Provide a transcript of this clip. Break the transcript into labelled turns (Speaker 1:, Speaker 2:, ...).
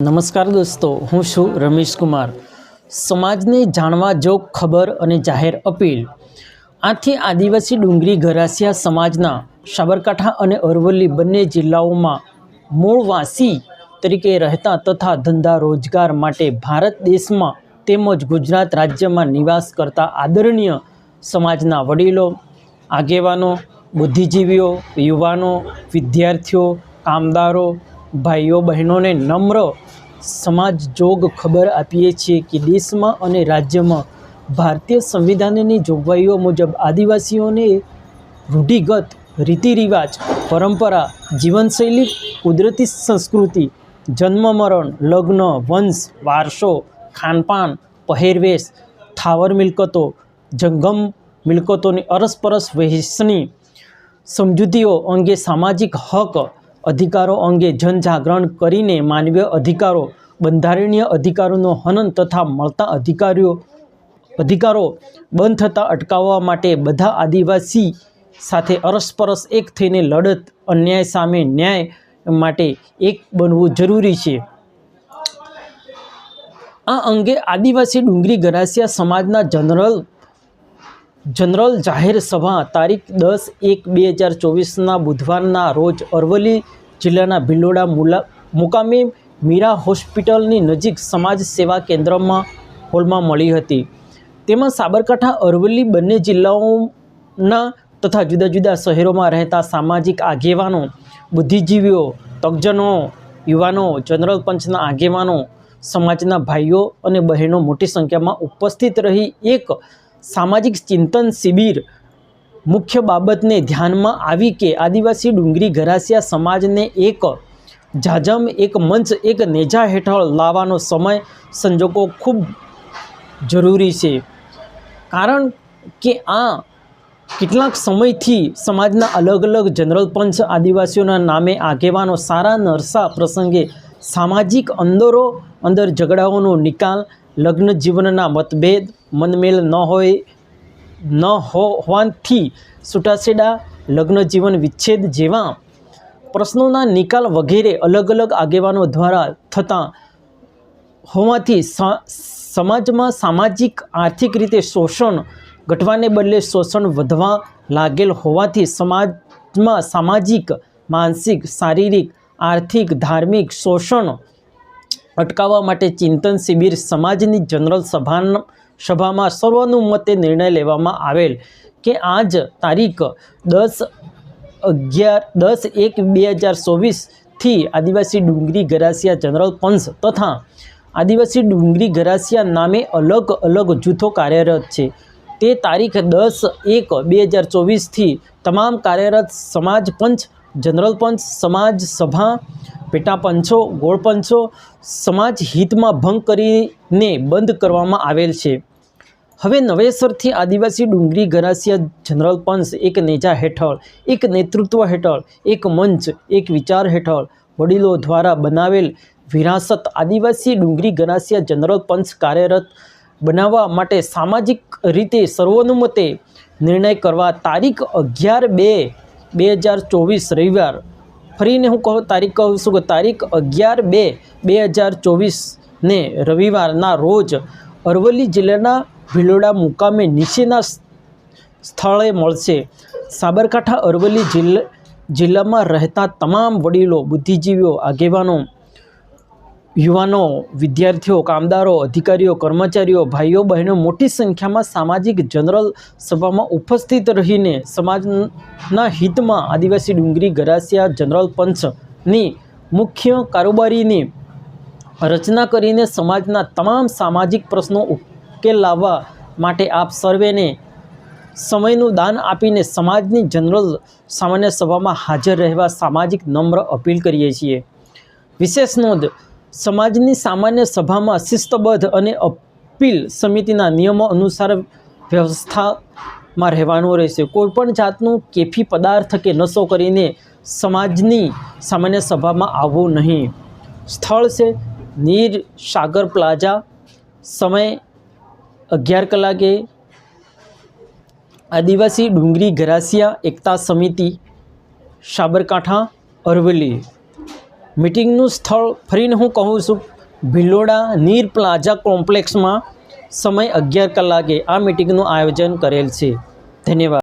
Speaker 1: નમસ્કાર દોસ્તો, હું છું રમેશ કુમાર. સમાજને જાણવા જોગ, ખબર અને જાહેર અપીલ. આથી આદિવાસી ડુંગરી ઘરાસિયા સમાજના સાબરકાંઠા અને અરવલ્લી બંને જિલ્લાઓમાં મૂળવાસી તરીકે રહેતા તથા ધંધા રોજગાર માટે ભારત દેશમાં તેમજ ગુજરાત રાજ્યમાં નિવાસ કરતા આદરણીય સમાજના વડીલો, આગેવાનો, બુદ્ધિજીવીઓ, યુવાનો, વિદ્યાર્થીઓ, કામદારો ભાઈઓ બહેનોને નમ્ર સમાજ જોગ ખબર આપીએ છીએ કે દેશમાં અને રાજ્યમાં ભારતીય સંવિધાનની જોગવાઈઓ મુજબ આદિવાસીઓને રૂઢિગત રીતિ રિવાજ પરંપરા, જીવનશૈલી, કુદરતી સંસ્કૃતિ જન્મ મરણ લગ્ન, વંશ, વારસો, ખાનપાન, પહેરવેશ, થાવર મિલકતો, જંગમ મિલકતોની અરસપરસ વહેંચણી સમજૂતીઓ અંગે સામાજિક હક અધિકારો અંગે જનજાગરણ કરીને માનવીય અધિકારો, બંધારણીય અધિકારોનો હનન તથા મળતા અધિકારીઓ, અધિકારો બંધ થતાં અટકાવવા માટે બધા આદિવાસી સાથે અરસપરસ એક થઈને લડત, અન્યાય સામે ન્યાય માટે એક બનવું જરૂરી છે. આ અંગે આદિવાસી ડુંગરી ગરાસિયા સમાજના જનરલ જનરલ જાહેર સભા તારીખ દસ એક બે હજાર ચોવીસના બુધવારના રોજ અરવલ્લી જિલ્લાના ભિલોડા મુલા મુકામે મીરા હોસ્પિટલની નજીક સમાજ સેવા કેન્દ્રમાં હોલમાં મળી હતી. તેમાં સાબરકાંઠા, અરવલ્લી બંને જિલ્લાઓના તથા જુદા જુદા શહેરોમાં રહેતા સામાજિક આગેવાનો, બુદ્ધિજીવીઓ તજ્જનો યુવાનો, જનરલ પંચના આગેવાનો, સમાજના ભાઈઓ અને બહેનો મોટી સંખ્યામાં ઉપસ્થિત રહી એક સામાજિક ચિંતન શિબિર મુખ્ય બાબતને ધ્યાનમાં આવી કે આદિવાસી ડુંગરી ઘરાસિયા સમાજને એક જાજમ, એક મંચ, એક નેજા હેઠળ લાવવાનો સમય સંજોગો ખૂબ જરૂરી છે. કારણ કે આ કેટલાક સમયથી સમાજના અલગ અલગ જનરલ પંચ આદિવાસીઓના નામે આગેવાનો સારા નરસા પ્રસંગે સામાજિક અંદરો અંદર ઝઘડાઓનો નિકાલ, લગ્ન જીવનના મતભેદ મનમેલ ન હોય, ન હોવાથી છૂટાછેડા લગ્ન જીવન વિચ્છેદ જેવા પ્રશ્નોના નિકાલ વગેરે અલગ અલગ આગેવાનો દ્વારા થતા હોવાથી સમાજમાં સામાજિક, આર્થિક રીતે શોષણ ઘટવાને બદલે શોષણ વધવા લાગેલ હોવાથી સમાજમાં સામાજિક, માનસિક, શારીરિક, આર્થિક, ધાર્મિક શોષણ અટકાવવા માટે ચિંતન શિબિર સમાજની જનરલ સભા સભામાં સર્વાનુમતે નિર્ણય લેવામાં આવેલ કે આજ તારીખ દસ અગિયાર, દસ એક બે હજાર ચોવીસથી આદિવાસી ડુંગરી ગરાસિયા જનરલ પંચ તથા આદિવાસી ડુંગરી ગરાસિયા નામે અલગ અલગ જૂથો કાર્યરત છે. તે તારીખ દસ એક બે હજાર ચોવીસથી તમામ કાર્યરત સમાજ પંચ, જનરલ પંચ સમાજ સભા પેટા પંચો ગોળ પંચો સમાજ હિતમાં ભંગ કરીને બંધ કરવામાં આવેલ છે. હવે નવેસરથી આદિવાસી ડુંગરી ગરાસિયા જનરલ પંચ એક નેજા હેઠળ, એક નેતૃત્વ હેઠળ, એક મંચ, એક વિચાર હેઠળ વડીલો દ્વારા બનાવેલ વિરાસત આદિવાસી ડુંગરી ગરાસિયા જનરલ પંચ કાર્યરત બનાવવા માટે સામાજિક રીતે સર્વનુમતે નિર્ણય કરવા તારીખ અગિયાર બે બે હજાર ચોવીસ રવિવાર ફરીને હું કહું, તારીખ કહું છું કે તારીખ અગિયાર બે બે હજાર ચોવીસને રવિવારના રોજ અરવલ્લી જિલ્લાના ભિલોડા મુકામે નીચેના સ્થળે મળશે. સાબરકાંઠા અરવલ્લી જિલ્લા, જિલ્લામાં રહેતા તમામ વડીલો, બુદ્ધિજીવીઓ, આગેવાનો યુવાનો, વિદ્યાર્થીઓ, કામદારો, અધિકારીઓ, કર્મચારીઓ, ભાઈઓ, બહેનો મોટી સંખ્યામાં સામાજિક જનરલ સભામાં ઉપસ્થિત રહીને સમાજના હિતમાં આદિવાસી ડુંગરી, ગરાસિયા, જનરલ પંચની મુખ્ય કારોબારીની રચના કરીને સમાજના તમામ સામાજિક પ્રશ્નો ઉકેલ લાવવા માટે આપ સર્વેને સમયનું દાન આપીને સમાજની જનરલ સામાન્ય સભામાં હાજર રહેવા સામાજિક નમ્ર અપીલ કરીએ છીએ. વિશેષ નોંધ સમાજની સામાન્ય સભામાં શિસ્તબદ્ધ અને અપીલ સમિતિના નિયમો અનુસાર વ્યવસ્થામાં રહેવાનું રહેશે. કોઈપણ જાતનું કેફી પદાર્થ કે નશો કરીને સમાજની સામાન્ય સભામાં આવવું નહીં. સ્થળ છે નીર સાગર પ્લાઝા. સમય અગિયાર કલાકે. આદિવાસી ડુંગરી ગરાસિયા એકતા સમિતિ, સાબરકાંઠા, અરવલ્લી. મિટિંગનું સ્થળ ફરીને હું કહું છું, ભિલોડા નીર પ્લાઝા કોમ્પ્લેક્સમાં સમય અગિયાર કલાકે આ મિટિંગનું આયોજન કરેલ છે. ધન્યવાદ.